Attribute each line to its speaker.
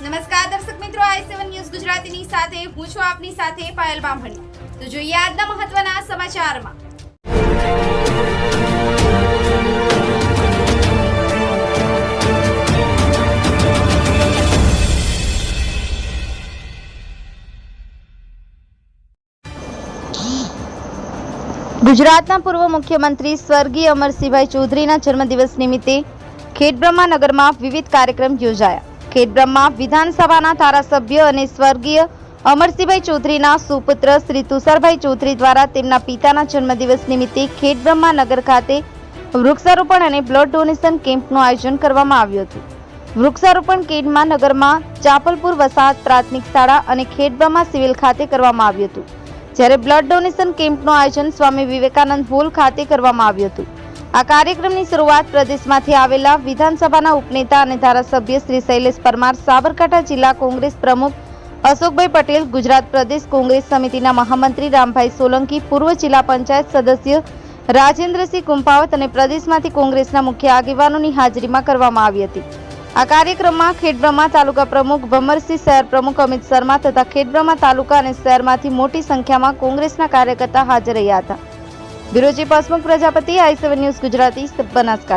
Speaker 1: નમસ્કાર દર્શક મિત્રો, આઈ સેવન ન્યૂઝ ગુજરાતીની સાથે, હું છું આપની સાથે પાયલ બામણી. તો જોઈએ આજના મહત્વના સમાચારમાં.
Speaker 2: ગુજરાતના પૂર્વ મુખ્યમંત્રી સ્વર્ગીય અમરસિંહભાઈ ચૌધરીના જન્મદિવસ નિમિત્તે ખેડબ્રહ્મા નગરમાં વિવિધ કાર્યક્રમ યોજાયા. ખેડબ્રહ્મા વિધાનસભાના ધારાસભ્ય અને સ્વર્ગીય અમરસિંહભાઈ ચૌધરીના સુપુત્ર શ્રી તુષારભાઈ ચૌધરી દ્વારા તેમના પિતાના જન્મદિવસ નિમિત્તે ખેડબ્રહ્મા નગર ખાતે વૃક્ષારોપણ અને બ્લડ ડોનેશન કેમ્પનું આયોજન કરવામાં આવ્યું હતું. વૃક્ષારોપણ કેડમાં નગરમાં ચાપલપુર વસાહત પ્રાથમિક શાળા અને ખેડબ્રહ્મા સિવિલ ખાતે કરવામાં આવ્યું હતું. જ્યારે બ્લડ ડોનેશન કેમ્પનું આયોજન સ્વામી વિવેકાનંદ હોલ ખાતે કરવામાં આવ્યું હતું. આ કાર્યક્રમની શરૂઆત પ્રદેશમાંથી આવેલા વિધાનસભાના ઉપનેતા અને ધારાસભ્ય શ્રી શૈલેષ પરમાર સાબરકાંઠા જિલ્લા કોંગ્રેસ પ્રમુખ અશોકભાઈ પટેલ, ગુજરાત પ્રદેશ કોંગ્રેસ સમિતિના મહામંત્રી રામભાઈ સોલંકી, પૂર્વ જિલ્લા પંચાયત સદસ્ય રાજેન્દ્રસિંહ કુંભાવત અને પ્રદેશમાંથી કોંગ્રેસના મુખ્ય આગેવાનોની હાજરીમાં કરવામાં આવી હતી. આ કાર્યક્રમમાં ખેડબ્રહ્મા તાલુકા પ્રમુખ, ભમરસિંહ શહેર પ્રમુખ અમિત શર્મા તથા ખેડબ્રહ્મા તાલુકા અને શહેરમાંથી મોટી સંખ્યામાં કોંગ્રેસના કાર્યકર્તા હાજર રહ્યા હતા. Bureau chief Prajapati I seven news Gujarati Banaskantha.